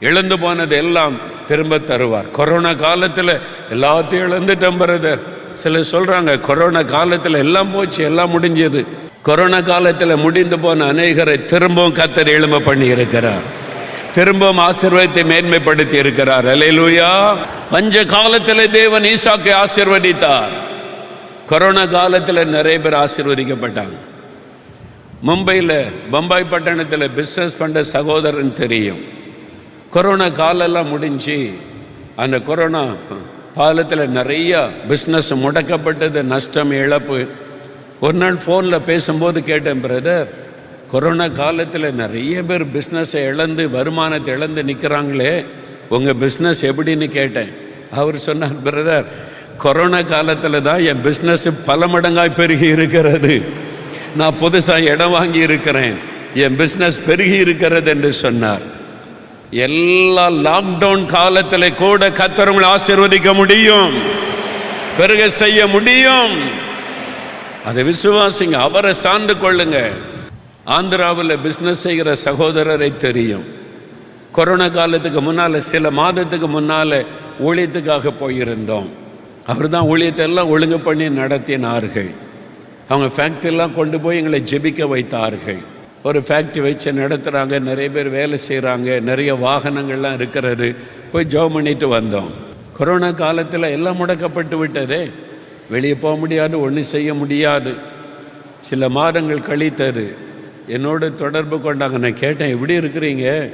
இழந்து போனது எல்லாம் திரும்ப தருவார். கொரோனா காலத்தில் எல்லாத்தையும் இழந்துட்டோம் பிரதர் சிலர் சொல்றாங்க கொரோனா காலத்தில் எல்லாம் போச்சு எல்லாம் முடிஞ்சது. கொரோனா காலத்தில் முடிந்து போன அநேகரை திரும்பவும் கத்தர் எழும்ப பண்ணி இருக்கிறார். திரும்பவும் ஆசீர்வாதத்தை மேன்மைப்படுத்தி இருக்கிறார். அலையலூயா பஞ்ச காலத்தில் தேவன் ஈசாக்கை ஆசீர்வதித்தார். கொரோனா காலத்தில் நிறைய பேர் ஆசீர்வதிக்கப்பட்டாங்க. மும்பையில் பம்பாய் பட்டணத்தில் பிஸ்னஸ் பண்ணுற சகோதரன் தெரியும். கொரோனா காலெல்லாம் முடிஞ்சு அந்த கொரோனா காலத்தில் நிறையா பிஸ்னஸ் முடக்கப்பட்டது நஷ்டம் இழப்பு. ஒரு நாள் ஃபோனில் பேசும்போது கேட்டேன் பிரதர் கொரோனா காலத்தில் நிறைய பேர் பிஸ்னஸை இழந்து வருமானத்தை இழந்து நிற்கிறாங்களே உங்கள் பிஸ்னஸ் எப்படின்னு கேட்டேன். அவர் சொன்னார் பிரதர் கொரோனா காலத்தில் தான் என் பிஸ்னஸ் பல மடங்காய் பெருகி இருக்கிறது. நான் புதுசாக இடம் வாங்கி இருக்கிறேன். என் பிஸ்னஸ் பெருகி இருக்கிறது என்று சொன்னார். எல்லா லாக்டவுன் காலத்தில் கூட கத்தரவங்களை ஆசிர்வதிக்க முடியும். பெருக செய்ய முடியும். அதை விசுவாசிங்க அவரை சார்ந்து கொள்ளுங்க. ஆந்திராவில் பிஸ்னஸ் செய்கிற சகோதரரை தெரியும். கொரோனா காலத்துக்கு முன்னால் சில மாதத்துக்கு முன்னால் ஊழியத்துக்காக போயிருந்தோம். அவர் தான் ஊழியத்தை எல்லாம் ஒழுங்கு பண்ணி நடத்தினார்கள். அவங்க ஃபேக்ட்ரியெல்லாம் கொண்டு போய் எங்களை ஜெபிக்க வைத்தார்கள். ஒரு ஃபேக்ட்ரி வச்சு நடத்துகிறாங்க நிறைய பேர் வேலை செய்கிறாங்க நிறைய வாகனங்கள்லாம் இருக்கிறது. போய் ஜோ பண்ணிட்டு வந்தோம். கொரோனா காலத்தில் எல்லாம் முடக்கப்பட்டு விட்டதே. வெளியே போக முடியாது ஒன்றும் செய்ய முடியாது. சில மாதங்கள் கழித்தது. என்னோடு தொடர்பு கொண்டாங்க. நான் கேட்டேன் எப்படி இருக்கிறீங்க?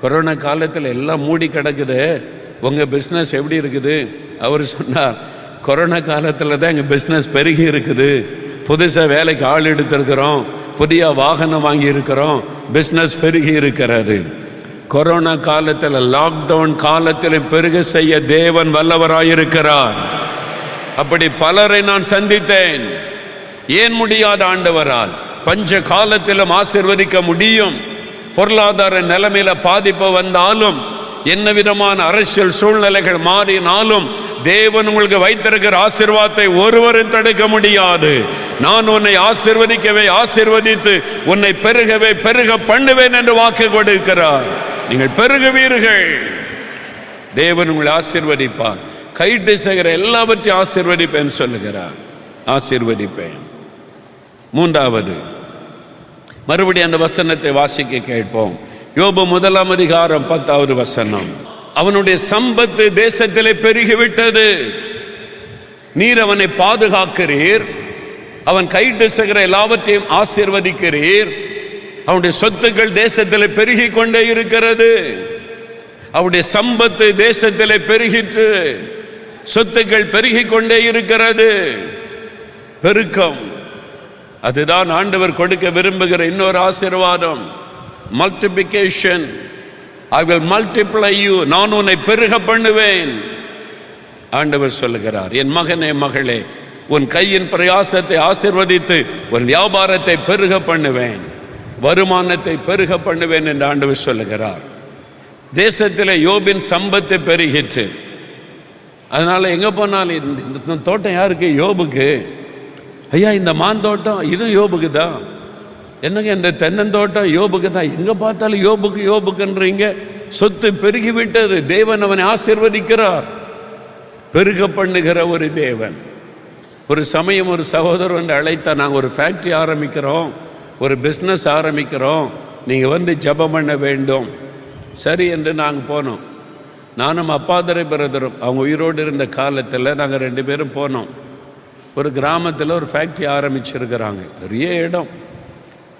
கொரோனா காலத்தில் எல்லாம் மூடி கிடக்குது. உங்கள் பிஸ்னஸ் எப்படி இருக்குது? அவர் சொன்னார் கொரோனா காலத்தில் தான் எங்கள் பிஸ்னஸ் பெருகி இருக்குது. புதுசாக வேலைக்கு ஆள் எடுத்திருக்கிறோம். புதிய வாகனம் வாங்கியிருக்கிறோம். பிஸ்னஸ் பெருகி இருக்கிறாரு கொரோனா காலத்தில் லாக்டவுன் காலத்தில் பெருக செய்ய தேவன் வல்லவராயிருக்கிறார். அப்படி பலரை நான் சந்தித்தேன். ஏன் முடியாத ஆண்டவரால்? பஞ்ச காலத்திலும் ஆசிர்வதிக்க முடியும். பொருளாதார நிலைமையில பாதிப்பு வந்தாலும் என்ன விதமான அரசியல் சூழ்நிலைகள் மாறினாலும் தேவன் உங்களுக்கு வைத்திருக்கிற ஆசிர்வாதத்தை ஒருவரும் தடுக்க முடியாது. நான் உன்னை ஆசிர்வதிக்கவே ஆசிர்வதித்து உன்னை பெருகவே பெருக பண்ணுவேன் என்று வாக்கு கொடுக்கிறார். நீங்கள் பெருகுவீர்கள். தேவன் உங்களை ஆசிர்வதிப்பார். கைட்டு செய்கிற எல்லாவற்றையும் ஆசிர்வதிப்பேன் சொல்லுகிறார். ஆசிர்வதிப்பேன். மூன்றாவது மறுபடியும் அந்த வசனத்தை வாசிக்க கேட்போம். யோபு முதலாம் அதிகாரம் பத்தாவது வசனம். அவனுடைய சம்பத்து தேசத்திலே பெருகிவிட்டது. நீர் அவனை பாதுகாக்கிறீர். அவன் கைட்டு செய்கிற எல்லாவற்றையும் ஆசீர்வதிக்கிறீர். அவனுடைய சொத்துக்கள் தேசத்தில் பெருகி கொண்டே இருக்கிறது. அவருடைய சம்பத்து தேசத்தில் பெருகிற்று. சொத்துக்கள் பெருகி கொண்டே இருக்கிறது. பெருக்கம். அதுதான் ஆண்டவர் கொடுக்க விரும்புகிற இன்னொரு ஆசீர்வாதம். Multiplication I will multiply you நான் உன்னை பெருக பண்ணுவேன். ஆண்டவர் சொல்லுகிறார் என் மகனே மகளே உன் கையின் பிரயாசத்தை ஆசிர்வதித்து உன் வியாபாரத்தை பெருக பண்ணுவேன். வருமானத்தை பெருக பண்ணுவேன் என்று ஆண்டவர் சொல்லுகிறார். தேசத்தில் யோபின் சம்பத்து பெருகிற்று. அதனால எங்க போனாலும் இந்த- இந்த தோட்டம் யாருக்கு? யோபுக்கு. ஐயா இந்த மாந்தோட்டம் இதுவும் யோபுக்கு தான் என்னங்க இந்த தென்னந்தோட்டம் யோபுக்கு தான் எங்கே பார்த்தாலும் யோபுக்கு யோபுக்குன்றீங்க. சொத்து பெருகிவிட்டது தேவன் அவனை ஆசிர்வதிக்கிறார். பெருக பண்ணுகிற ஒரு தேவன். ஒரு சமயம் ஒரு சகோதரர் வந்து அழைத்தா நாங்கள் ஒரு ஃபேக்ட்ரி ஆரம்பிக்கிறோம் ஒரு பிஸ்னஸ் ஆரம்பிக்கிறோம். நீங்கள் வந்து ஜபம் பண்ண வேண்டும். சரி என்று நாங்கள் போனோம். நானும் அப்பாதரை பிரதரும் அவங்க உயிரோடு இருந்த காலத்தில் நாங்கள் ரெண்டு பேரும் போனோம். ஒரு கிராமத்தில் ஒரு ஃபேக்ட்ரி ஆரம்பிச்சிருக்கிறாங்க. பெரிய இடம்.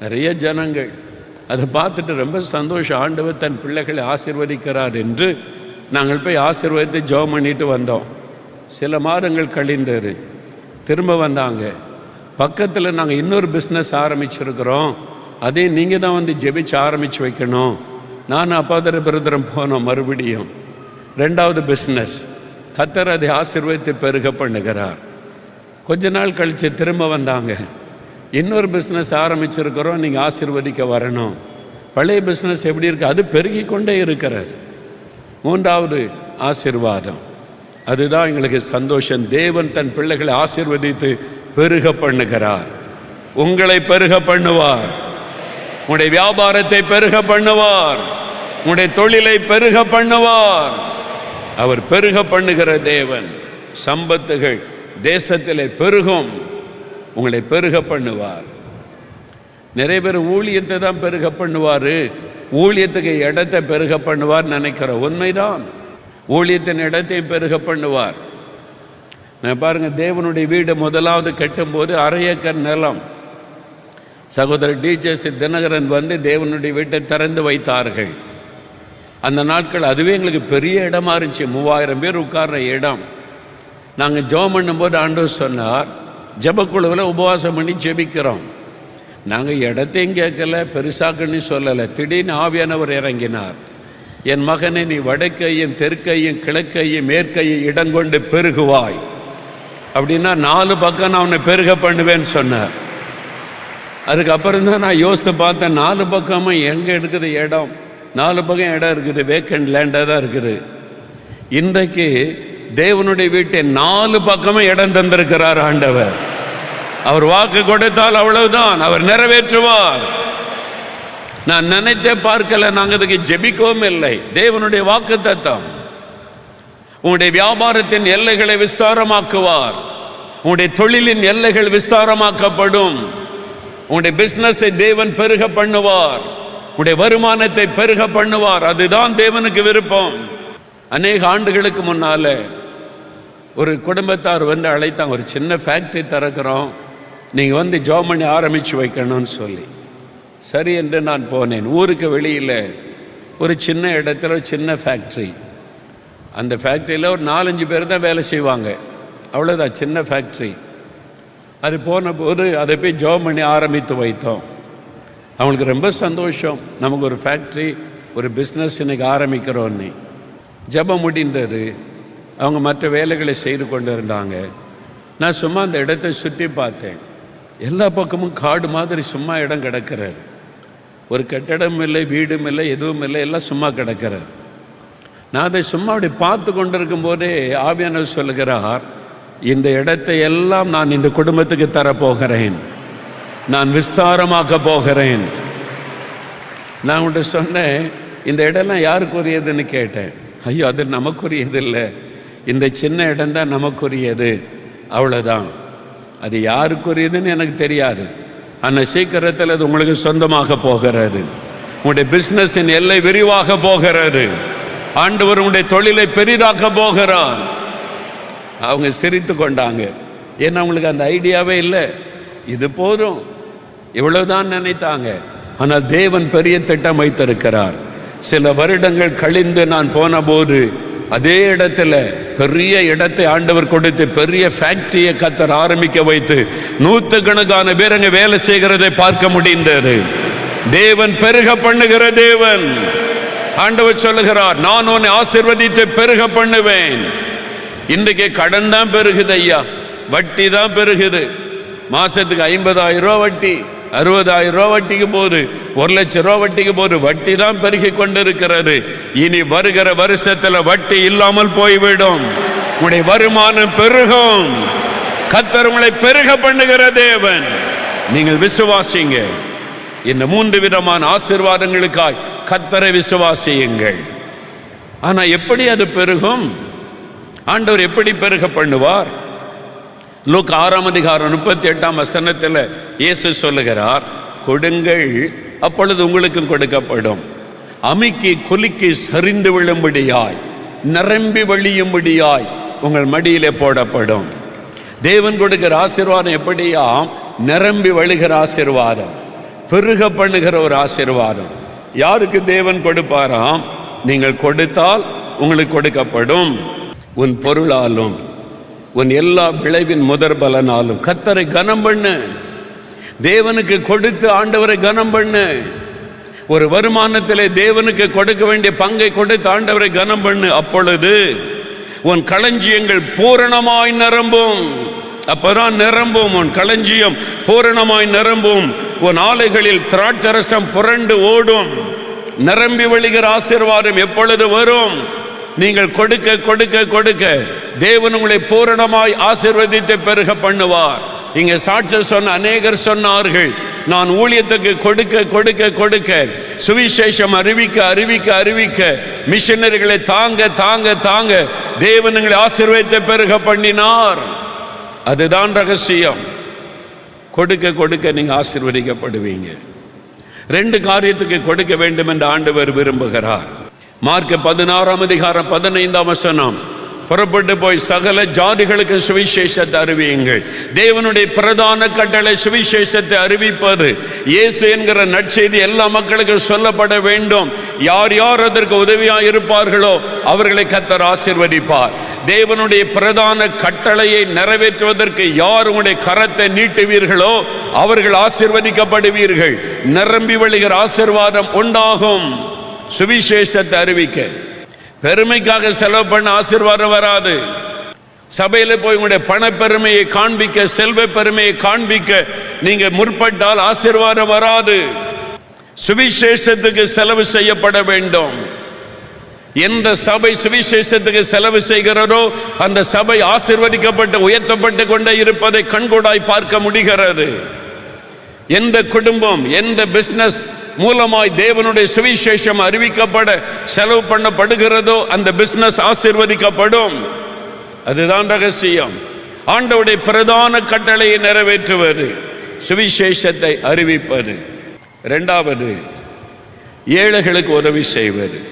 நிறைய ஜனங்கள். அதை பார்த்துட்டு ரொம்ப சந்தோஷம். ஆண்டவர் தன் பிள்ளைகளை ஆசீர்வதிக்கிறார் என்று நாங்கள் போய் ஆசீர்வதித்து ஜோம் பண்ணிட்டு வந்தோம். சில மாதங்கள் கழிந்தது. திரும்ப வந்தாங்க. பக்கத்தில் நாங்கள் இன்னொரு பிஸ்னஸ் ஆரம்பிச்சிருக்கிறோம். அதே நீங்கள் தான் வந்து ஜெபிச்சு ஆரம்பித்து வைக்கணும். நான் அப்பாதர பிரதரம் போனோம் மறுபடியும். ரெண்டாவது பிஸ்னஸ் கத்தர் அதை ஆசீர்வதித்து பெருக பண்ணுகிறார். கொஞ்ச நாள் கழித்து திரும்ப வந்தாங்க. இன்னொரு பிஸ்னஸ் ஆரம்பிச்சிருக்கிறோம் நீங்கள் ஆசிர்வதிக்க வரணும். பழைய பிஸ்னஸ் எப்படி இருக்கு? அது பெருகி கொண்டே இருக்கிறார் மூன்றாவது ஆசீர்வாதம். அதுதான் எங்களுக்கு சந்தோஷம். தேவன் தன் பிள்ளைகளை ஆசிர்வதித்து பெருக பண்ணுகிறார். உங்களை பெருக பண்ணுவார். உங்களுடைய வியாபாரத்தை பெருக பண்ணுவார். உங்களுடைய தொழிலை பெருக பண்ணுவார். அவர் பெருக பண்ணுகிற தேவன் சம்பத்துகள் தேசத்திலே பெருகும். உங்களை பெருக பண்ணுவார். நிறைய பேர் ஊழியத்தை தான் பெருக பண்ணுவார். ஊழியத்துக்கு இடத்தை பெருக பண்ணுவார் நினைக்கிற உண்மைதான். ஊழியத்தின் இடத்தையும் பெருக பண்ணுவார். நான் பாருங்க தேவனுடைய வீடு முதலாவது கட்டும்போது அரை ஏக்கர் நிலம். சகோதரர் டிஜேசி தினகரன் வந்து தேவனுடைய வீட்டை திறந்து வைத்தார்கள். அந்த நாட்கள் அதுவே எங்களுக்கு பெரிய இடமா இருந்துச்சு. மூவாயிரம் பேர் உட்கார்ற இடம். நாங்கள் ஜெபம் பண்ணும்போது ஆண்டவர் சொன்னார் ஜெபக்குழுவில் உபவாசம் பண்ணி ஜெபிக்கிறோம். நாங்கள் இடத்தையும் கேட்கல பெருசாக்குன்னு சொல்லலை. திடீர்னு ஆவியானவர் இறங்கினார். என் மகனை நீ வடக்கையும் தெற்கையும் கிழக்கையும் மேற்கையும் இடங்கொண்டு பெருகுவாய். அப்படின்னா நாலு பக்கம் நான் அவனை பெருக பண்ணுவேன்னு சொன்னார். அதுக்கப்புறம் தான் நான் யோசித்து பார்த்தேன் நாலு பக்கமும் எங்கே இருக்குது இடம்? நாலு பக்கம் இடம் இருக்குது வேக்கண்ட் லேண்டாக தான் இருக்குது. இன்றைக்கு தேவனுடைய வீட்டை நாலு பக்கமும் இடம் தந்திருக்கிறார் ஆண்டவர். அவர் வாக்கு கொடுத்தால் அவ்வளவுதான். அவர் நிறைவேற்றுவார். நான் நினைத்தே பார்க்கல நாங்கள் அதுக்கு ஜெபிக்கவும் இல்லை. தேவனுடைய வாக்கு தத்தம். உங்களுடைய வியாபாரத்தின் எல்லைகளை விஸ்தாரமாக்குவார். உங்களுடைய தொழிலின் எல்லைகள் விஸ்தாரமாக்கப்படும். உங்களுடைய பிஸ்னஸை தேவன் பெருக பண்ணுவார். உங்களுடைய வருமானத்தை பெருக பண்ணுவார். அதுதான் தேவனுக்கு விருப்பம். அநேக ஆண்டுகளுக்கு முன்னால ஒரு குடும்பத்தார் வந்து அழைத்தாங்க. ஒரு சின்ன ஃபேக்ட்ரி திறக்கிறோம். நீங்கள் வந்து ஜாப் பண்ணி ஆரம்பித்து வைக்கணும்னு சொல்லி. சரி என்று நான் போனேன். ஊருக்கு வெளியில் ஒரு சின்ன இடத்துல ஒரு சின்ன ஃபேக்ட்ரி அந்த ஃபேக்ட்ரியில் ஒரு நாலஞ்சு பேர் தான் வேலை செய்வாங்க. அவ்வளோதான் சின்ன ஃபேக்ட்ரி அது போன போது அதை போய் ஜாப் பண்ணி ஆரம்பித்து வைத்தோம். அவங்களுக்கு ரொம்ப சந்தோஷம். நமக்கு ஒரு ஃபேக்ட்ரி ஒரு பிஸ்னஸ் இன்னைக்கு ஆரம்பிக்கிறோன்னு ஜெபம் முடிந்தது. அவங்க மற்ற வேலைகளை செய்து கொண்டு இருந்தாங்க நான் சும்மா அந்த இடத்தை சுற்றி பார்த்தேன். எல்லா பக்கமும் காடு மாதிரி சும்மா இடம் கிடக்கிறார் ஒரு கட்டடம் இல்லை வீடும் இல்லை எதுவும் இல்லை எல்லாம் சும்மா கிடக்கிறார் நான் அதை சும்மா அப்படி பார்த்து கொண்டிருக்கும் போதே ஆவியானவர் சொல்லுகிறார் இந்த இடத்தை எல்லாம் நான் இந்த குடும்பத்துக்கு தரப்போகிறேன். நான் விஸ்தாரமாக்க போகிறேன். நான் உன்ட்ட சொன்னேன் இந்த இடம்லாம் யாருக்குரியதுன்னு கேட்டேன். ஐயோ அது நமக்குரியது இல்லை இந்த சின்ன இடம்தான் நமக்குரியது. அவ்வளோதான் அது யாருக்குரியதுன்னு எனக்கு தெரியாது. ஆனால் சீக்கிரத்தில் அது உங்களுக்கு சொந்தமாக போகிறது. உங்களுடைய பிஸ்னஸின் எல்லை விரிவாக போகிறது. ஆண்டவர் உங்களுடைய தொழிலை பெரிதாக்க போகிறார். அவங்க சிரித்து கொண்டாங்க. ஏன்னா அவங்களுக்கு அந்த ஐடியாவே இல்லை. இது போதும். இவ்வளவுதான் நினைத்தாங்க. ஆனால் தேவன் பெரிய திட்டம் வைத்திருக்கிறார். சில வருடங்கள் கழிந்து நான் போன போது அதே இடத்துல பெரிய இடத்தை ஆண்டவர் கொடுத்து பெரிய ஃபேக்டரியை கத்தர் ஆரம்பிக்க வைத்து நூற்றுக்கணக்கான பேர் அங்கே வேலை செய்கிறதை பார்க்க முடிந்தது. தேவன் பெருக பண்ணுகிற தேவன். ஆண்டவர் சொல்லுகிறார் நான் உன்னை ஆசிர்வதித்து பெருக பண்ணுவேன். இன்றைக்கு கடன் தான் பெருகுது ஐயா. வட்டி தான் பெருகுது. மாசத்துக்கு ஐம்பதாயிரம் ரூபா வட்டி. அறுபதாயிரம் ரூபா வட்டிக்கு போகுது. ஒரு லட்சம் ரூபா வட்டிக்கு போகுது. வட்டி தான் பெருகி கொண்டிருக்கிறது. இனி வருகிற வருஷத்துல வட்டி இல்லாமல் போய்விடும். உங்களுடைய வருமானம் பெருகும். கத்தர் உங்களை பெருக பண்ணுகிற தேவன். நீங்கள் விசுவாசிங்க இந்த மூன்று விதமான ஆசிர்வாதங்களுக்காய் கத்தரை விசுவாசியுங்கள். ஆனா எப்படி அது பெருகும்? ஆண்டவர் எப்படி பெருக பண்ணுவார்? லூக் ஆறாம் அதிகாரம் முப்பத்தி எட்டாம் வசனத்தில் இயேசு சொல்லுகிறார் கொடுங்கள் அப்பொழுது உங்களுக்கும் கொடுக்கப்படும். அமைக்கு கொலிக்கு சரிந்து விழும்படியாய் நிரம்பி வழியும்படியாய் உங்கள் மடியிலே போடப்படும். தேவன் கொடுக்கிற ஆசீர்வாதம் எப்படியாம் நிரம்பி வழிகிற ஆசீர்வாதம் பெருக பண்ணுகிற ஒரு ஆசீர்வாதம். யாருக்கு தேவன் கொடுப்பாராம்? நீங்கள் கொடுத்தால் உங்களுக்கு கொடுக்கப்படும். உன் பொருளாலும். உன் எல்லா விளைவின் முதற் பலனாலும். கத்தரை கனம் பண்ணு தேவனுக்கு கொடுத்து ஆண்டவரை கனம் பண்ணு ஒரு வருமானத்திலே தேவனுக்கு கொடுக்க வேண்டிய பங்கை கொடுத்து ஆண்டவரை கனம் பண்ணு அப்பொழுது உன் களஞ்சியங்கள் பூரணமாய் நிரம்பும். அப்பதான் நிரம்பும் உன் களஞ்சியம் பூரணமாய் நிரம்பும். உன் ஆலைகளில் திராட்சரசம் புரண்டு ஓடும். நிரம்பி வழிகிற ஆசீர்வாதம் எப்பொழுது வரும்? நீங்கள் கொடுக்க கொடுக்க கொடுக்க. தேவன் உங்களை பூரணமாய் ஆசிர்வதித்து பெருக பண்ணுவார். இங்க சாட்சி சொன்ன அநேகர் சொன்னார்கள் நான் ஊழியத்துக்கு கொடுக்க கொடுக்க கொடுக்க சுவிசேஷம் அறிவிக்க அறிவிக்க அறிவிக்க மிஷினரிகளை தாங்க தாங்க தாங்க தேவனுங்களை ஆசீர்வதித்த பெருக பண்ணினார். அதுதான் ரகசியம். கொடுக்க கொடுக்க நீங்க ஆசிர்வதிக்கப்படுவீங்க. ரெண்டு காரியத்துக்கு கொடுக்க வேண்டும் என்று ஆண்டவர் விரும்புகிறார். மார்க் பதினாறாம் அதிகாரம் பதினைந்தாம் வசனம். புறப்பட்டு போய் சகல ஜாதிகளுக்கு சுவிசேஷத்தை அறிவியுங்கள். தேவனுடைய பிரதான கட்டளை சுவிசேஷத்தை அறிவிப்பது. இயேசு என்கிற நற்செய்தி எல்லா மக்களுக்கும் சொல்லப்பட வேண்டும். யார் யார் அதற்கு உதவியாக இருப்பார்களோ அவர்களை கத்தர் ஆசிர்வதிப்பார். தேவனுடைய பிரதான கட்டளையை நிறைவேற்றுவதற்கு யார் உங்களுடைய கரத்தை நீட்டுவீர்களோ அவர்கள் ஆசிர்வதிக்கப்படுவீர்கள். நிரம்பி வழிகிற ஆசிர்வாதம் உண்டாகும். சுவிசேஷத்தை அறிவிக்க. பெருமைக்காக செலவு பண்ண ஆசீர்வாதம் வராது. சபையில் போய் உங்களுடைய பணப்பெருமையை காண்பிக்க செல்வ பெருமையை காண்பிக்க நீங்க முற்பட்டால் ஆசீர்வாதம் வராது. சுவிசேஷத்துக்கு செலவு செய்யப்பட வேண்டும். எந்த சபை சுவிசேஷத்துக்கு செலவு செய்கிறதோ அந்த சபை ஆசிர்வதிக்கப்பட்டு உயர்த்தப்பட்டு கொண்டே இருப்பதை கண்கூடாய் பார்க்க முடிகிறது. எந்த குடும்பம் எந்த பிஸ்னஸ் மூலமாய் தேவனுடைய சுவிசேஷம் அறிவிக்கப்பட செலவு பண்ணப்படுகிறதோ அந்த பிசினஸ் ஆசிர்வதிக்கப்படும். அதுதான் ரகசியம். ஆண்டவுடைய பிரதான கட்டளையை நிறைவேற்றுவது சுவிசேஷத்தை அறிவிப்பது. ரெண்டாவது ஏழைகளுக்கு உதவி செய்வது.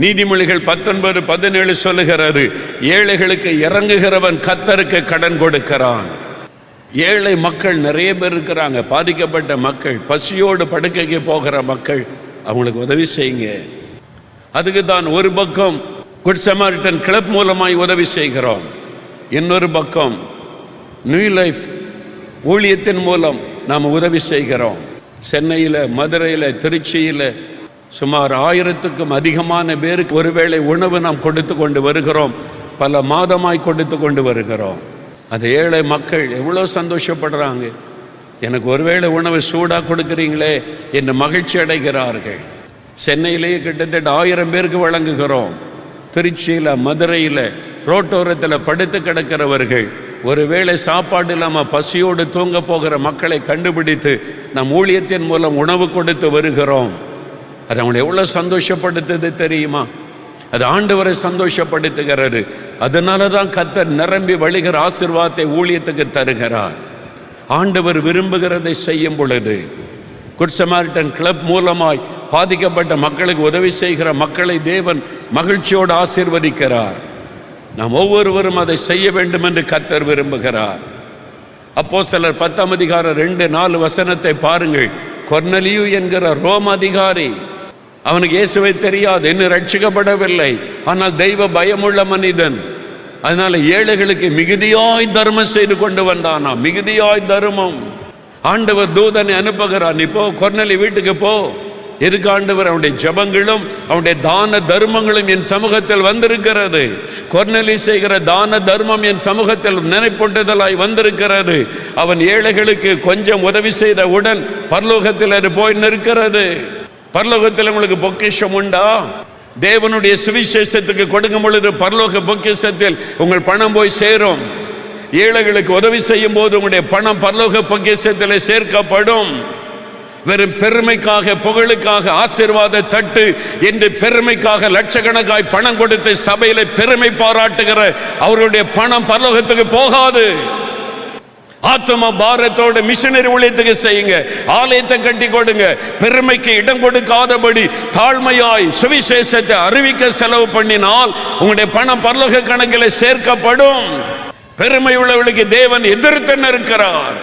நீதிமொழிகள் பத்தொன்பது பதினேழு சொல்லுகிறது ஏழைகளுக்கு இறங்குகிறவன் கத்தருக்கு கடன் கொடுக்கிறான். ஏழை மக்கள் நிறைய பேர் இருக்கிறாங்க. பாதிக்கப்பட்ட மக்கள் பசியோடு படுக்கைக்கு போகிற மக்கள் அவங்களுக்கு உதவி செய்யுங்க. அதுக்கு தான் ஒரு பக்கம் குட் சமாரிட்டன் கிளப் மூலமாய் உதவி செய்கிறோம். இன்னொரு பக்கம் நியூ லைஃப் ஊழியத்தின் மூலம் நாம் உதவி செய்கிறோம். சென்னையில் மதுரையில் திருச்சியில் சுமார் ஆயிரத்துக்கும் அதிகமான பேருக்கு ஒருவேளை உணவு நாம் கொடுத்து கொண்டு வருகிறோம். பல மாதமாய் கொடுத்து கொண்டு வருகிறோம். அது ஏழை மக்கள் எவ்வளோ சந்தோஷப்படுறாங்க. எனக்கு ஒருவேளை உணவு சூடாக கொடுக்குறீங்களே என்று மகிழ்ச்சி அடைகிறார்கள். சென்னையிலேயே கிட்டத்தட்ட ஆயிரம் பேருக்கு வழங்குகிறோம். திருச்சியில் மதுரையில் ரோட்டோரத்தில் படுத்து கிடக்கிறவர்கள் ஒருவேளை சாப்பாடு இல்லாமல் பசியோடு தூங்க போகிற மக்களை கண்டுபிடித்து நம் ஊழியத்தின் மூலம் உணவு கொடுத்து வருகிறோம். அது அவனை எவ்வளோ சந்தோஷப்படுத்துது தெரியுமா? அது ஆண்டவரை சந்தோஷப்படுத்துகிறது. அதனால தான் கத்தர் நிரம்பி வழிகிற ஆசிர்வாதத்தை ஊழியத்துக்கு தருகிறார். ஆண்டவர் விரும்புகிறதை செய்யும் பொழுது குட் சமாரிட்டன் கிளப் மூலமாய் பாதிக்கப்பட்ட மக்களுக்கு உதவி செய்கிற மக்களை தேவன் மகிழ்ச்சியோடு ஆசிர்வதிக்கிறார். நாம் ஒவ்வொருவரும் அதை செய்ய வேண்டும் என்று கத்தர் விரும்புகிறார். அப்போ சிலர் பத்தாம் அதிகாரம் ரெண்டு நாலு வசனத்தை பாருங்கள். கொர்னலியு என்கிற ரோம் அதிகாரி அவனுக்கு இயேசுவை தெரியாது இன்னும் ரட்சிக்கப்படவில்லை ஆனால் தெய்வ பயமுள்ள மனிதன். அதனால ஏழைகளுக்கு மிகுதியாய் தர்மம் செய்து கொண்டு வந்தானா? மிகுதியாய் தர்மம். ஆண்டவர் தூதனை அனுப்புகிறான் நீ போ கொர்னலி வீட்டுக்கு போ. எதுக்கு ஆண்டவர் அவனுடைய ஜபங்களும் அவனுடைய தான தர்மங்களும் என் சமூகத்தில் வந்திருக்கிறது? கொர்னலி செய்கிற தான தர்மம் என் சமூகத்தில் நினைப்பொட்டுதலாய் வந்திருக்கிறது. அவன் ஏழைகளுக்கு கொஞ்சம் உதவி செய்த உடன் பரலோகத்தில் அது போய் நிற்கிறது. பரலோகத்தில் உங்களுக்கு பொக்கிஷம் உண்டா? தேவனுடைய சுவிசேஷத்துக்கு கொடுக்கும் பொழுது பரலோக பொக்கிஷத்தில் உங்கள் பணம் போய் சேரும். ஏழைகளுக்கு உதவி செய்யும் போது உங்களுடைய பணம் பரலோக பொக்கிஷத்தில் சேர்க்கப்படும். வெறும் பெருமைக்காக புகழுக்காக ஆசீர்வாத தட்டு என்று பெருமைக்காக லட்சக்கணக்காய் பணம் கொடுத்து சபையில பெருமை பாராட்டுகிற அவருடைய பணம் பரலோகத்துக்கு போகாது. ஆத்ம பாரத்தோட மிஷனரி ஊழியத்துக்கு செய்யுங்க. ஆலயத்தை கட்டி கொடுங்க. பெருமைக்கு இடம் கொடுக்காதபடி தாழ்மையாய் சுவிசேஷத்தை அறிவிக்க செலவு பண்ணினால் உங்களுடைய பணம் பரலோக கணக்கில் சேர்க்கப்படும். பெருமை உள்ளவர்களுக்கு தேவன் எதிர்த்து இருக்கிறார்.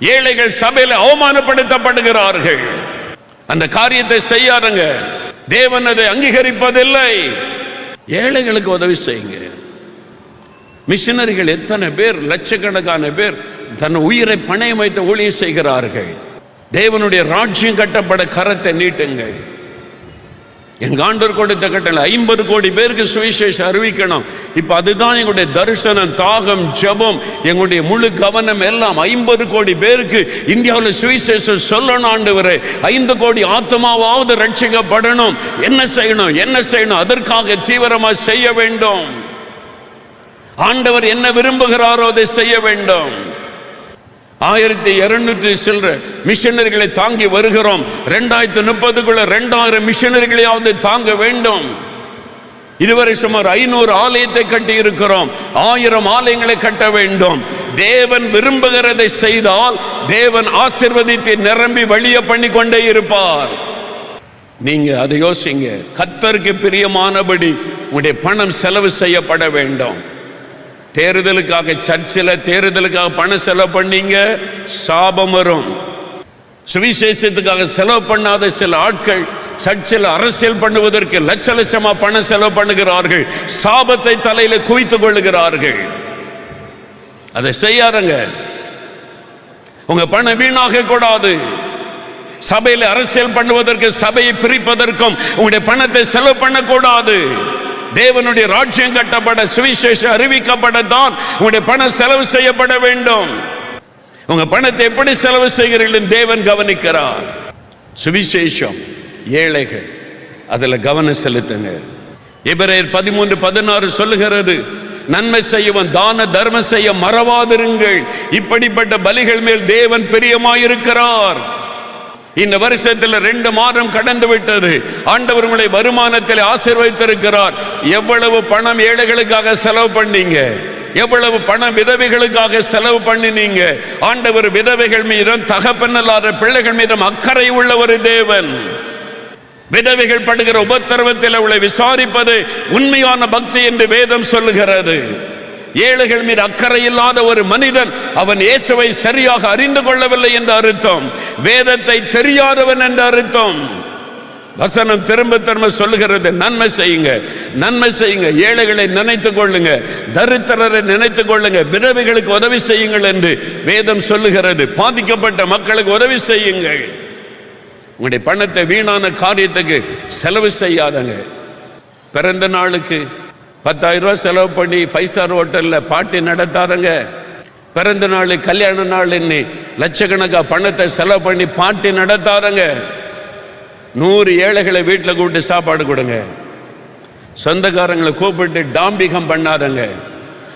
ஏழைகள் சபையில் அவமானப்படுத்தப்படுகிறார்கள். அந்த காரியத்தை செய்யாதங்க. தேவன் அதை அங்கீகரிப்பதில்லை. ஏழைகளுக்கு உதவி செய்யுங்க. மிஷினரிகள் எத்தனை பேர் லட்சக்கணக்கான பேர் தன் உயிரை பணயம் வைத்து ஊழியம் செய்கிறார்கள். தேவனுடைய ராஜ்யம் கட்டப்பட கரத்தை நீட்டுங்கள். என் காண்டர் கொடுத்த கட்டளை ஐம்பது கோடி பேருக்கு சுவிசேஷம் அறிவிக்கணும். இப்ப அதுதான் எங்களுடைய தரிசனம் தாகம் ஜெபம் எங்களுடைய முழு கவனம் எல்லாம் ஐம்பது கோடி பேருக்கு இந்தியாவில் சுவிசேஷம் சொல்லணும் ஆண்டவரே. ஐந்து கோடி ஆத்மாவாவது ரட்சிக்கப்படணும். என்ன செய்யணும் என்ன செய்யணும்? அதற்காக தீவிரமா செய்ய வேண்டும். ஆண்டவர் என்ன விரும்புகிறாரோ அதை செய்ய வேண்டும். ஆயிரத்தி இருநூற்றி சில்லற மிஷினரிகளை தாங்கி வருகிறோம். ரெண்டாயிரத்தி முப்பதுக்குள்ள ரெண்டாயிரம் மிஷினரிகளையாவது தாங்க வேண்டும். இதுவரை சுமார் ஐநூறு ஆலயத்தை கட்டி இருக்கிறோம் ஆயிரம் ஆலயங்களை கட்ட வேண்டும். தேவன் விரும்புகிறதை செய்தால் தேவன் ஆசிர்வதித்து நிரம்பி வழிய பண்ணி கொண்டே இருப்பார். நீங்க அதை யோசிங்க. கத்தருக்கு பிரியமானபடி உங்களுடைய பணம் செலவு செய்யப்பட வேண்டும். தேர்தலுக்காக சர்ச்சில் தேர்தலுக்காக பணம் செலவு பண்ணீங்க சாபம் வரும். சுவிசேஷத்துக்காக செலவு பண்ணாத சில ஆட்கள் சர்ச்சில் அரசியல் பண்ணுவதற்கு லட்ச லட்சமா பணம் செலவு பண்ணுகிறார்கள் சாபத்தை தலையில குவித்துக் கொள்ளுகிறார்கள். அதை செய்யாருங்க உங்க பணம் வீணாக கூடாது சபையில் அரசியல் பண்ணுவதற்கு சபையை பிரிப்பதற்கும் உங்களுடைய பணத்தை செலவு பண்ணக்கூடாது. தேவனுடைய ராஜ்யம் கட்டப்பட சுவிசேஷம் அறிவிக்கப்படத்தான். உங்களுடைய பணம் செலவு செய்யப்பட வேண்டும். உங்க பணத்தை எப்படி செலவு செய்கிறீர்கள்? தேவன் கவனிக்கிறார். சுவிசேஷம் ஏழைகள் அதுல கவனம் செலுத்துங்க. எபிரேயர் பதிமூன்று பதினாறு சொல்லுகிறது நன்மை செய்யவன் தான தர்மம் செய்ய மறவாதிருங்கள். இப்படிப்பட்ட பலிகள் மேல் தேவன் பிரியமாயிருக்கிறார். இந்த வருஷத்தில் ரெண்டு மாதம் கடந்து விட்டது. ஆண்டவர் உங்களை வருமானத்தில் ஆசீர்வதித்திருக்கிறார். எவ்வளவு பணம் ஏழைகளுக்காக செலவு பண்ணீங்க? எவ்வளவு பணம் விதவைகளுக்காக செலவு பண்ணினீங்க? ஆண்டவர் விதவைகள் மீதும் தகப்பனல்லாத பிள்ளைகள் மீதும் அக்கறை உள்ள ஒரு தேவன். விதவைகள் படுகிற உபத்திரவத்தில் அவளை விசாரிப்பது உண்மையான பக்தி என்று வேதம் சொல்லுகிறது. ஏழைகள் மீது அக்கறை இல்லாத ஒரு மனிதன் அவன் இயேசுவை சரியாக அறிந்து கொள்ளவில்லை என்று அர்த்தம். வேதத்தை தெரியாதவன் என்று அர்த்தம். வசனம் திரும்ப திரும்ப சொல்லுகிறது நன்மை செய்யுங்க நன்மை செய்யுங்க ஏழைகளை நினைத்துக் கொள்ளுங்க தரித்திரரை நினைத்துக் கொள்ளுங்க விதவைகளுக்கு உதவி செய்யுங்கள் என்று வேதம் சொல்லுகிறது. பாதிக்கப்பட்ட மக்களுக்கு உதவி செய்யுங்கள். உங்களுடைய பணத்தை வீணான காரியத்துக்கு செலவு செய்யாதங்க. பிறந்த நாளுக்கு பத்தாயிரம் ரூபாய் செலவு பண்ணி ஃபைவ் ஸ்டார் ஹோட்டலில் பாட்டி நடத்தாதங்க. பிறந்த நாள் கல்யாண நாள் இன்னி லட்சக்கணக்கா பணத்தை செலவு பண்ணி பாட்டி நடத்தாதங்க. நூறு ஏழைகளை வீட்டில் கூப்பிட்டு சாப்பாடு கொடுங்க. சொந்தக்காரங்களை கூப்பிட்டு டாம்பிகம் பண்ணாதங்க.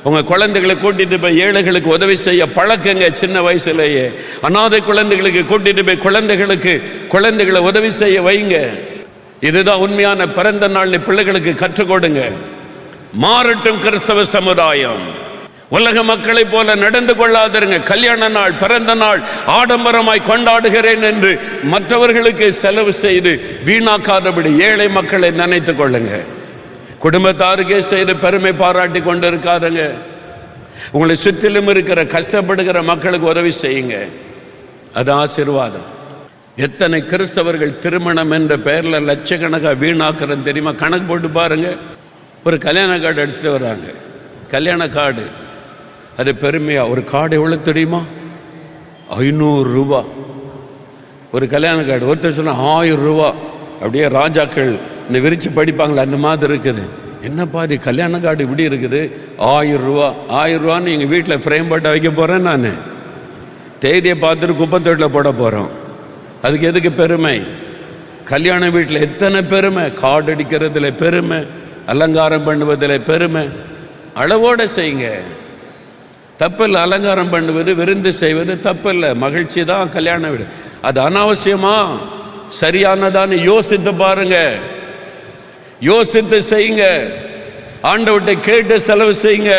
உங்கள் குழந்தைகளை கூட்டிட்டு போய் ஏழைகளுக்கு உதவி செய்ய பழக்கங்க சின்ன வயசுலேயே. அனாதை குழந்தைகளுக்கு கூட்டிட்டு போய் குழந்தைகளுக்கு குழந்தைகளை உதவி செய்ய வைங்க. இதுதான் உண்மையான பிறந்த நாள் பிள்ளைகளுக்கு கற்றுக் கொடுங்க. மாறட்டும் கிறிஸ்தவ சமுதாயம். உலக மக்களைப் போல நடந்து கொள்ளாதருங்க. கல்யாண நாள் பிறந்த நாள் ஆடம்பரமாய் கொண்டாடுகிறேன் என்று மற்றவர்களுக்கு செலவு செய்து வீணாக்காதபடி ஏழை மக்களை நினைத்துக் கொள்ளுங்க. குடும்பத்தாருக்கே செய்து பெருமை பாராட்டி கொண்டு இருக்காதுங்க உங்களை சுற்றிலும் இருக்கிற கஷ்டப்படுகிற மக்களுக்கு உதவி செய்யுங்க. அது ஆசீர்வாதம். எத்தனை கிறிஸ்தவர்கள் திருமணம் என்ற பெயரில் லட்சக்கணக்காக வீணாக்குறேன் தெரியுமா? கணக்கு போட்டு பாருங்க. ஒரு கல்யாண கார்டு அடிச்சுட்டு வராங்க கல்யாண கார்டு. அது பெருமையாக ஒரு கார்டு எவ்வளோ தெரியுமா? ஐநூறு ரூபா. ஒரு கல்யாண கார்டு. ஒருத்தர் சொன்னால் ஆயிரம் ரூபா. அப்படியே ராஜாக்கள் இந்த விரித்து படிப்பாங்களே அந்த மாதிரி இருக்குது. என்னப்பா இது கல்யாண கார்டு இப்படி இருக்குது? ஆயிரம் ரூபா. ஆயிரம் ரூபான்னு எங்கள் வீட்டில் ஃப்ரேம் போட்டு வைக்க போகிறேன் நான். தேதியை பார்த்துட்டு குப்பத்தொட்டில் போட போகிறோம் அதுக்கு எதுக்கு பெருமை? கல்யாண வீட்டில் எத்தனை பெருமை? கார்டு அடிக்கிறதுல பெருமை. அலங்காரம் பண்ணுவதில் பெருமை. அளவோடு செய்யுங்க. தப்பில்லை அலங்காரம் பண்ணுவது விருந்து செய்வது தப்பில்லை. மகிழ்ச்சி தான் கல்யாண வீடு. அது அனாவசியமா? சரியானதான்னு யோசித்து பாருங்க. யோசித்து செய்யுங்க. ஆண்டவர்கிட்ட கேட்டு செலவு செய்யுங்க.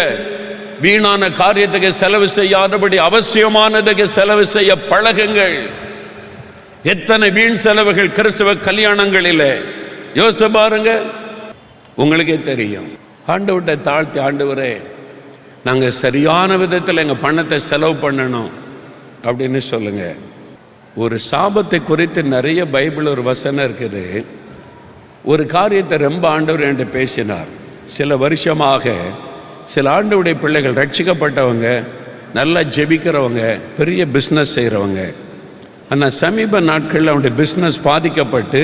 வீணான காரியத்துக்கு செலவு செய்யாதபடி அவசியமானதுக்கு செலவு செய்ய பழகுங்கள். எத்தனை வீண் செலவுகள் கிறிஸ்தவ கல்யாணங்களிலே? யோசித்து பாருங்க. உங்களுக்கே தெரியும். ஆண்டவர்கிட்ட தாழ்த்தி ஆண்டவரே நாங்கள் சரியான விதத்தில் எங்கள் பணத்தை செலவு பண்ணணும் அப்படின்னு சொல்லுங்க. ஒரு சாபத்தை குறித்து நிறைய பைபிள் ஒரு வசனம் இருக்குது. ஒரு காரியத்தை ரொம்ப ஆண்டவர் என்று பேசினார். சில வருஷமாக சில ஆண்டவுடைய பிள்ளைகள் ரட்சிக்கப்பட்டவங்க நல்லா ஜெபிக்கிறவங்க பெரிய பிஸ்னஸ் செய்கிறவங்க ஆனால் சமீப நாட்களில் அவனுடைய பிஸ்னஸ் பாதிக்கப்பட்டு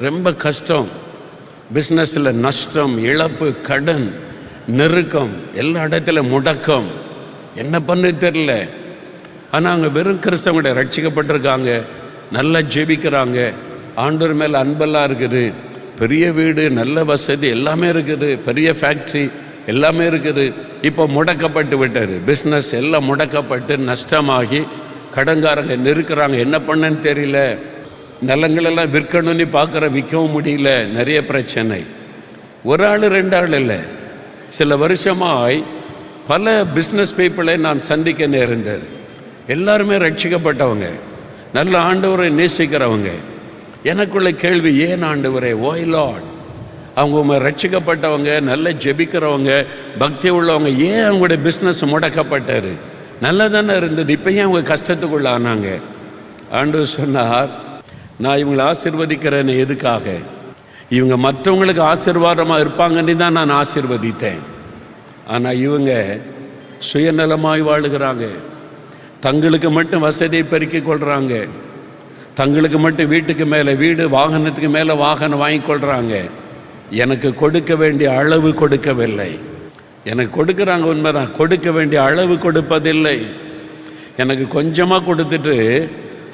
ரொம்ப கஷ்டம். பிஸ்னஸில் நஷ்டம் இழப்பு கடன் நெருக்கம் எல்லா இடத்துல முடக்கம். என்ன பண்ணு தெரியல. ஆனால் அவங்க வெறும் கிறிஸ்தவங்க ரட்சிக்கப்பட்டிருக்காங்க. நல்லா ஜெபிக்கிறாங்க. ஆண்டோர் மேலே அன்பெல்லாம் இருக்குது. பெரிய வீடு நல்ல வசதி எல்லாமே இருக்குது. பெரிய ஃபேக்ட்ரி எல்லாமே இருக்குது. இப்போ முடக்கப்பட்டு விட்டார். பிஸ்னஸ் எல்லாம் முடக்கப்பட்டு நஷ்டமாகி கடன்காரங்க நெருக்கிறாங்க. என்ன பண்ணன்னு தெரியல. நிலங்களெல்லாம் விற்கணும்னு பார்க்குற விற்கவும் முடியல நிறைய பிரச்சனை. ஒரு ஆள் ரெண்டு ஆள் இல்லை. சில வருஷமாய் பல பிஸ்னஸ் பீப்புளை நான் சந்திக்க நேர்ந்தார் எல்லாருமே ரட்சிக்கப்பட்டவங்க. நல்ல ஆண்டவரை நேசிக்கிறவங்க. எனக்குள்ள கேள்வி ஏன் ஆண்டவரே? ஓய் லார்ட் அவங்க உங்க ரட்சிக்கப்பட்டவங்க நல்ல ஜெபிக்கிறவங்க பக்தி உள்ளவங்க ஏன் அவங்களுடைய பிஸ்னஸ் முடக்கப்பட்டார் நல்லதானே இருந்தது. இப்போ ஏன் அவங்க கஷ்டத்துக்குள்ள ஆனாங்க ஆண்டு சொன்னார் நான் இவங்களை ஆசிர்வதிக்கிறேன்னு எதுக்காக? இவங்க மற்றவங்களுக்கு ஆசீர்வாதமாக இருப்பாங்கன்னு தான் நான் ஆசிர்வதித்தேன். ஆனால் இவங்க சுயநலமாய் வாழுகிறாங்க. தங்களுக்கு மட்டும் வசதியை பெருக்கிக் கொள்கிறாங்க தங்களுக்கு மட்டும் வீட்டுக்கு மேலே வீடு வாகனத்துக்கு மேலே வாகனம் வாங்கி கொள்கிறாங்க எனக்கு கொடுக்க வேண்டிய அளவு கொடுக்கவில்லை. எனக்கு கொடுக்குறாங்க உண்மைதான். கொடுக்க வேண்டிய அளவு கொடுப்பதில்லை. எனக்கு கொஞ்சமாக கொடுத்துட்டு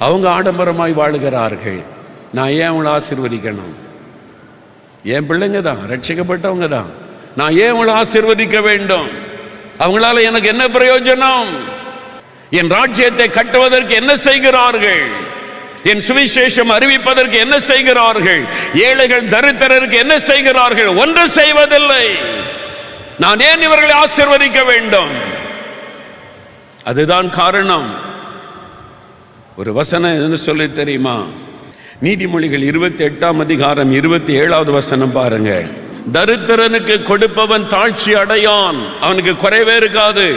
அவங்க ஆடம்பரமாய் வாழுகிறார்கள். நான் ஏன் அவங்கள ஆசீர்வதிக்கணும்? என் பிள்ளைங்க தான் ரட்சிக்கப்பட்டவங்க தான். நான் ஏன் அவங்கள ஆசிர்வதிக்க வேண்டும்? அவங்களால எனக்கு என்ன பிரயோஜனம்? என் ராஜ்யத்தை கட்டுவதற்கு என்ன செய்கிறார்கள்? என் சுவிசேஷம் அறிவிப்பதற்கு என்ன செய்கிறார்கள்? ஏழைகள் தரித்திரருக்கு என்ன செய்கிறார்கள்? ஒன்று செய்வதில்லை. நான் ஏன் இவர்களை ஆசீர்வதிக்க வேண்டும்? அதுதான் காரணம். ஒரு வசனம் என்ன சொல்லி தெரியுமா? நீதிமொழிகள் இருபத்தி எட்டாம் அதிகாரம் இருபத்தி ஏழாவது வசனம் பாருங்க. தரித்திரனுக்கு கொடுப்பவன் தாழ்ச்சி அடையான். அவனுக்கு குறைவே இருக்காது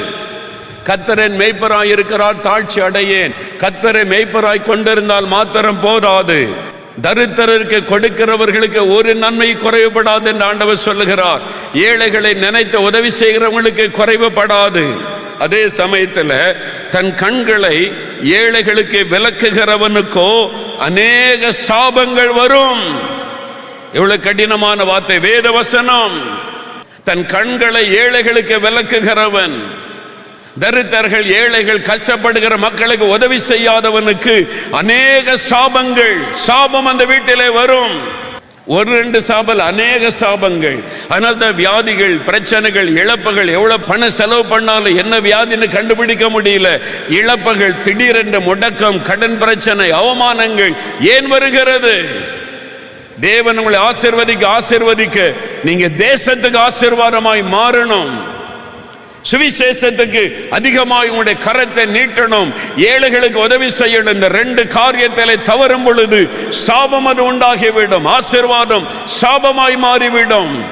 கத்தரன் மெய்ப்பராய் இருக்கிறார் தாழ்ச்சி அடையேன். கத்தரை மெய்ப்பராய் கொண்டிருந்தால் மாத்திரம் போதாது. தரித்திரருக்கு கொடுக்கிறவர்களுக்கு ஒரு நன்மை குறைவுபடாது என்று ஆண்டவர் சொல்லுகிறார். ஏழைகளை நினைத்து உதவி செய்கிறவங்களுக்கு குறைவுபடாது. அதே சமயத்தில் தன் கண்களை ஏழைகளுக்கு விளக்குகிறவனுக்கோ அநேக சாபங்கள் வரும். எவ்வளவு கடினமான வார்த்தை வேத வசனம் தன் கண்களை ஏழைகளுக்கு விளக்குகிறவன். தரித்தர்கள் ஏழைகள் கஷ்டப்படுகிற மக்களுக்கு உதவி செய்யாதவனுக்கு அநேக சாபங்கள் சாபம் அந்த வீட்டிலே வரும். ஒரு ரெண்டு சாபல் அநேக சாபங்கள். அதனால தான் வியாதிகள் பிரச்சனைகள் இழப்புகள் எவ்வளவு பணம் செலவு பண்ணாலும் என்ன வியாதின்னு கண்டுபிடிக்க முடியல. இழப்புகள் திடீரென்று முடக்கம் கடன் பிரச்சனை அவமானங்கள் ஏன் வருகிறது? தேவன் உங்களை ஆசிர்வதிக்க ஆசிர்வதிக்க. நீங்க தேசத்துக்கு ஆசீர்வாதமாய் மாறணும். சுவிசேஷத்துக்கு அதிகமாக உங்களுடைய கரத்தை நீட்டணும். ஏழைகளுக்கு உதவி செய்யணும். இந்த ரெண்டு காரியத்திலே தவறும் பொழுது சாபம் அது உண்டாகிவிடும். ஆசீர்வாதம் சாபமாய் மாறிவிடும்.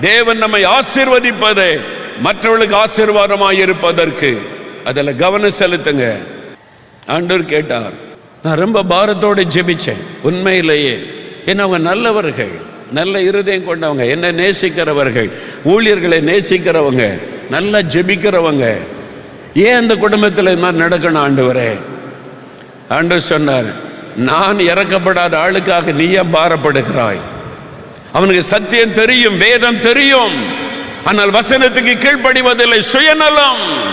தேவன் நம்மை ஆசீர்வதிப்பதே மற்றவர்களுக்கு ஆசீர்வாதமாய் இருப்பதற்கு. அதில் கவனம் செலுத்துங்க. ஆண்டவர் கேட்டார் நான் ரொம்ப பாரத்தோடு ஜெபிச்சேன். உண்மையிலேயே ஏன்னா அவங்க நல்லவர்கள். நல்ல இருதயம் கொண்டவங்க. என்ன நேசிக்கிறவர்கள். ஊழியர்களை நேசிக்கிறவங்க. நல்லா ஜெபிக்கிறவங்க. ஏன் அந்த குடும்பத்தில் இது மாதிரி நடக்கணும் ஆண்டவரே? ஆண்டு சொன்னார் நான் இறக்கப்படாத ஆளுக்காக நீயே பாரப்படுகிறாய். அவனுக்கு சத்தியம் தெரியும் வேதம் தெரியும். ஆனால் வசனத்துக்கு கீழ்ப்படிவதில்லை சுயநலம்.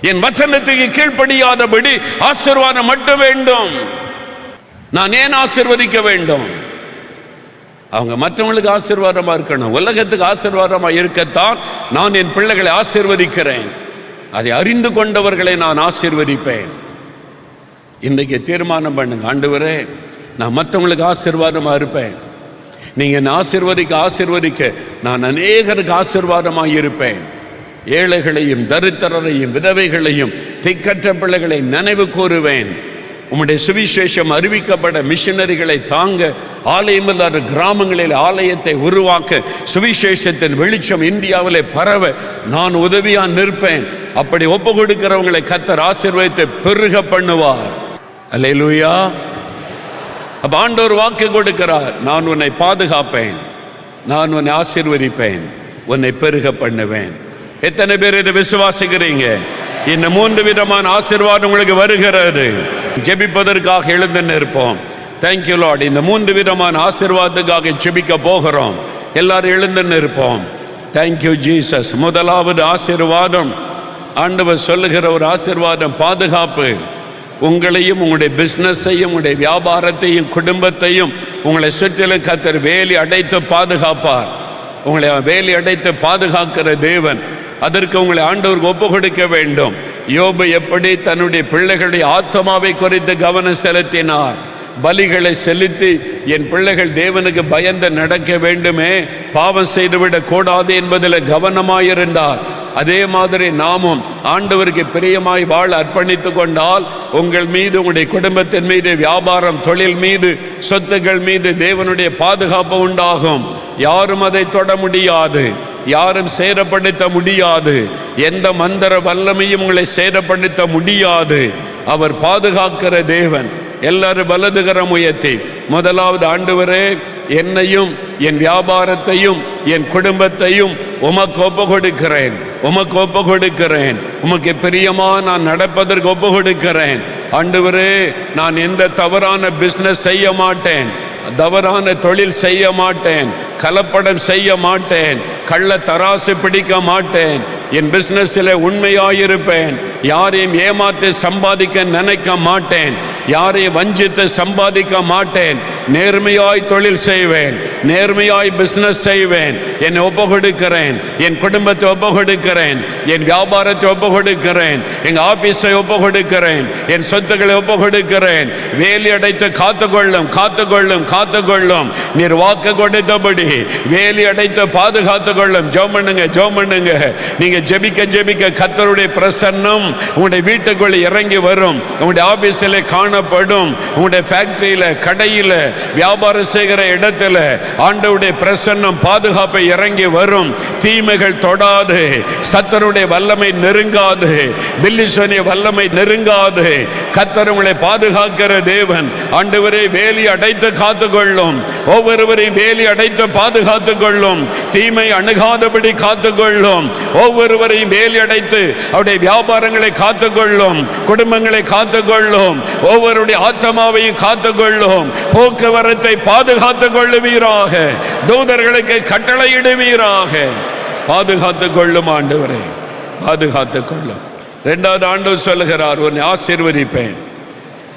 என் வசனத்துக்கு கீழ்ப்படியாதபடி ஆசீர்வாதம் மட்டும் வேண்டும். நான் ஏன் ஆசிர்வதிக்க வேண்டும்? அவங்க மற்றவங்களுக்கு ஆசீர்வாதமாக இருக்கணும். உலகத்துக்கு ஆசீர்வாதமாக இருக்கத்தான் நான் என் பிள்ளைகளை ஆசீர்வதிக்கிறேன். அதை அறிந்து கொண்டவர்களை நான் ஆசீர்வதிப்பேன். இன்றைக்கு தீர்மானம் பண்ணுங்க. ஆண்டவரே நான் மற்றவங்களுக்கு ஆசீர்வாதமாக இருப்பேன். நீங்கள் என்னை ஆசீர்வதிக்க ஆசீர்வதிக்க நான் அநேகருக்கு ஆசீர்வாதமாக இருப்பேன். ஏழைகளையும் தரித்திரரையும் விதவைகளையும் திக்கற்ற பிள்ளைகளை நினைவு கூறுவேன். உம்முடைய சுவிசேஷம் அறிவிக்கப்பட மிஷினரிகளை தாங்க ஆலயமில்லாத கிராமங்களில் ஆலயத்தை உருவாக்க சுவிசேஷத்தின் வெளிச்சம் இந்தியாவிலே பரவ நான் உதவியா நிற்பேன். அப்படி ஒப்பு கொடுக்கிறவங்களை கத்தர் ஆசீர்வதித்து பெருக பண்ணுவார். அல்லேலூயா அப்ப ஆண்டவர் வாக்கு கொடுக்கிறார். நான் உன்னை பாதுகாப்பேன். நான் உன்னை ஆசீர்வதிப்பேன். உன்னை பெருக பண்ணுவேன். எத்தனை பேர் இதை விசுவாசிக்கிறீங்க? இந்த மூன்று விதமான ஆசீர்வாதம் உங்களுக்கு வருகிறது. ஜெபிப்பதற்காக எழுந்து நிற்போம். தேங்க்யூ லார்ட் இந்த மூன்று விதமான ஆசிர்வாதத்துக்காக ஜெபிக்க போகிறோம். எல்லாரும் எழுந்து நிற்போம். தேங்க்யூ ஜீசஸ் முதலாவது ஆசிர்வாதம். ஆண்டவர் சொல்லுகிற ஒரு ஆசிர்வாதம் பாதுகாப்பு. உங்களையும் உங்களுடைய பிஸ்னஸையும் உங்களுடைய வியாபாரத்தையும் குடும்பத்தையும் உங்களை சுற்றிலும் கத்தர் வேலி அடைத்து பாதுகாப்பார். உங்களை வேலி அடைத்து பாதுகாக்கிற தேவன். அதற்கு உங்களை ஆண்டவருக்கு ஒப்பு கொடுக்க வேண்டும். யோபு எப்படி தன்னுடைய பிள்ளைகளுடைய ஆத்மாவை குறித்து கவனம் செலுத்தினார். பலிகளை செலுத்தி என் பிள்ளைகள் தேவனுக்கு பயந்து நடக்க வேண்டுமே பாவம் செய்துவிடக் கூடாது என்பதில் கவனமாயிருந்தார். அதே மாதிரி நாமும் ஆண்டவருக்கு பிரியமாய் வாழ அர்ப்பணித்து கொண்டால் உங்கள் மீது உங்களுடைய குடும்பத்தின் மீது வியாபாரம் தொழில் மீது சொத்துக்கள் மீது தேவனுடைய பாதுகாப்பு உண்டாகும். யாரும் அதை தொட முடியாது. யாரும் சேதப்படுத்த முடியாது. எந்த மந்திர வல்லமையும் உங்களை சேதப்படுத்த முடியாது. அவர் பாதுகாக்கிற தேவன். எல்லாரும் வலதுகர முயற்சி. முதலாவது ஆண்டவரே என்னையும் என் வியாபாரத்தையும் என் குடும்பத்தையும் உமக்கு ஒப்பு கொடுக்கிறேன் உமக்கு ஒப்பு கொடுக்கிறேன் உமக்கு பிரியமா நான் நடப்பதற்கு ஒப்பு கொடுக்கிறேன் ஆண்டவரே நான் எந்த தவறான பிஸ்னஸ் செய்ய மாட்டேன். தவறான தொழில் செய்ய மாட்டேன். கலப்படம் செய்ய மாட்டேன். கள்ள தராசு பிடிக்க மாட்டேன். என் பிஸ்னஸில் உண்மையாயிருப்பேன். யாரையும் ஏமாற்றி சம்பாதிக்க நினைக்க மாட்டேன். யாரையும் வஞ்சித்து சம்பாதிக்க மாட்டேன். நேர்மையாய் தொழில் செய்வேன். நேர்மையாய் பிஸ்னஸ் செய்வேன். என்னை ஒப்பு கொடுக்கிறேன் என் குடும்பத்தை ஒப்புகொடுக்கிறேன். என் வியாபாரத்தை ஒப்புகொடுக்கிறேன். எங்கள் ஆஃபீஸை ஒப்புகொடுக்கிறேன். என் சொத்துக்களை ஒப்புகொடுக்கிறேன். வேலி அடைத்து காத்துக்கொள்ளும் காத்துக்கொள்ளும் காத்துக்கொள்ளும். நீர் வாக்கு கொடுத்தபடி வேலி அடைத்து பாதுகாத்து கொள்ளும் ஜோம் பண்ணுங்க ஜோம் பண்ணுங்க. நீங்க ஜெபிக்க ஜெபிக்க கத்தருடைய பிரசன்னம் உங்களுடைய வீட்டுக்குள்ள இறங்கி வரும். உங்களுடைய ஆபீஸில் காணப்படும். உங்களுடைய ஃபேக்டரியில கடையில வியாபாரம் செய்கிற இடத்துல ஆண்டவுடைய பிரசன்னம் பாதுகாப்பை இறங்கி வரும். தீமைகள் தொடாது. சத்தருடைய வல்லமை நெருங்காது. பில்லிசோனிய வல்லமை நெருங்காது. கத்தர் உங்களை பாதுகாக்கிற தேவன். ஆண்டவரே வேலி அடைத்து காத்துக்கொள்ளும். ஒவ்வொருவரையும் வேலி அடைத்து பாதுகாத்துக் கொள்ளும் தீமை அணுகாதபடி காத்துக்கொள்ளும். ஒவ்வொருவரையும் வேலி அடைத்து அவருடைய வியாபாரங்களை காத்துக்கொள்ளும். குடும்பங்களை காத்துக்கொள்ளும். ஒவ்வொருடைய ஆத்மாவையும் காத்துக்கொள்ளும். போக்குவரத்தை பாதுகாத்துக் கொள்ளுவீராக தூதர்களுக்கு கட்டளையிடுவீராக. பாதுகாத்துக் கொள்ளும் ஆண்டவரே. பாதுகாத்துக் கொள்ளும் ரெண்டாவது ஆண்டு சொல்லுகிறார் உன்னை ஆசீர்வதிப்பேன்.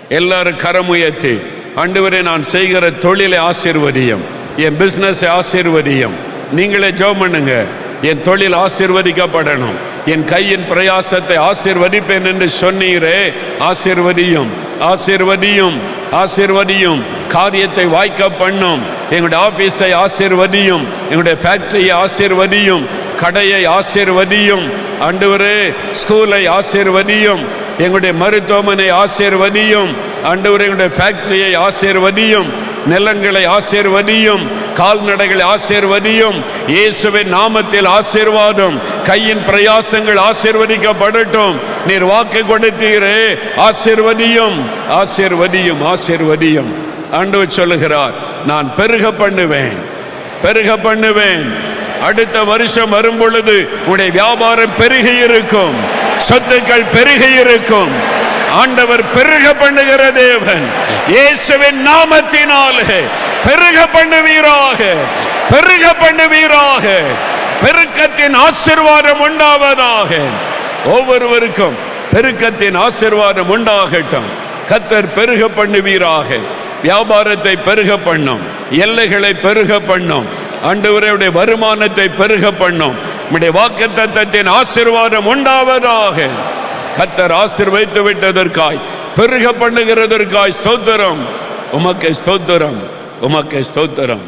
எல்லாரும் கரமுயர்த்தி உயர்த்தி நான் செய்கிற தொழிலை ஆசிர்வதியம். என் பிஸ்னஸ் ஆசீர்வதியும். நீங்களே ஜெபம் பண்ணுங்க. என் தொழில் ஆசீர்வதிக்கப்படணும். என் கையின் பிரயாசத்தை ஆசீர்வதிப்பேன் என்று சொன்னீரே. ஆசீர்வதியும் ஆசீர்வதியும் ஆசீர்வதியும். காரியத்தை வாய்க்க பண்ணும். எங்களுடைய ஆஃபீஸை ஆசீர்வதியும். எங்களுடைய ஃபேக்டரியை ஆசீர்வதியும். கடையை ஆசீர்வதியும். அன்றுவரே ஸ்கூலை ஆசீர்வதியும். எங்களுடைய மருத்துவமனை ஆசீர்வதியும். ஆண்டவரே எங்களுடைய ஃபேக்டரியை ஆசீர்வதியும். நிலங்களை ஆசீர்வதியும் கால்நடைகளை ஆசீர்வதியும் இயேசுவின் நாமத்தில் ஆசீர்வாதம் கையின் பிரயாசங்கள் ஆசீர்வதிக்கப்படட்டும். நீர் வாக்கு கொடுத்தீரே ஆசீர்வதியும் ஆசீர்வதியும் ஆசீர்வதியும். ஆண்டவர் சொல்லுகிறார் நான் பெருக பண்ணுவேன் பெருக பண்ணுவேன். அடுத்த வருஷம் வரும் பொழுது உடைய வியாபாரம் பெருகி இருக்கும் சொத்துக்கள் பெருகி இருக்கும். ஆண்டவர் பெருக பண்ணுகிற தேவன். இயேசுவின் நாமத்தினாலே பெருக பண்ணுவீராக பெருக பண்ணுவீராக. பெருக்கத்தின் ஆசீர்வாதம் உண்டாவதாக. ஒவ்வொருவருக்கும் பெருக்கத்தின் ஆசீர்வாதம் உண்டாகட்டும். கத்தர் பெருக பண்ணுவீராக. வியாபாரத்தை பெருக பண்ணும். எல்லைகளை பெருக பண்ணும். ஆண்டவருடைய வருமானத்தை பெருக பண்ணும். உடைய வாக்கு தத்தத்தின் ஆசீர்வாதம் உண்டாவதாக. கத்தர் ஆசிர்வைத்து விட்டதற்காய் பெருக பண்ணுகிறதற்காய் ஸ்தோத்திரம். உமக்கு ஸ்தோத்திரம் உமக்கு ஸ்தோத்திரம்.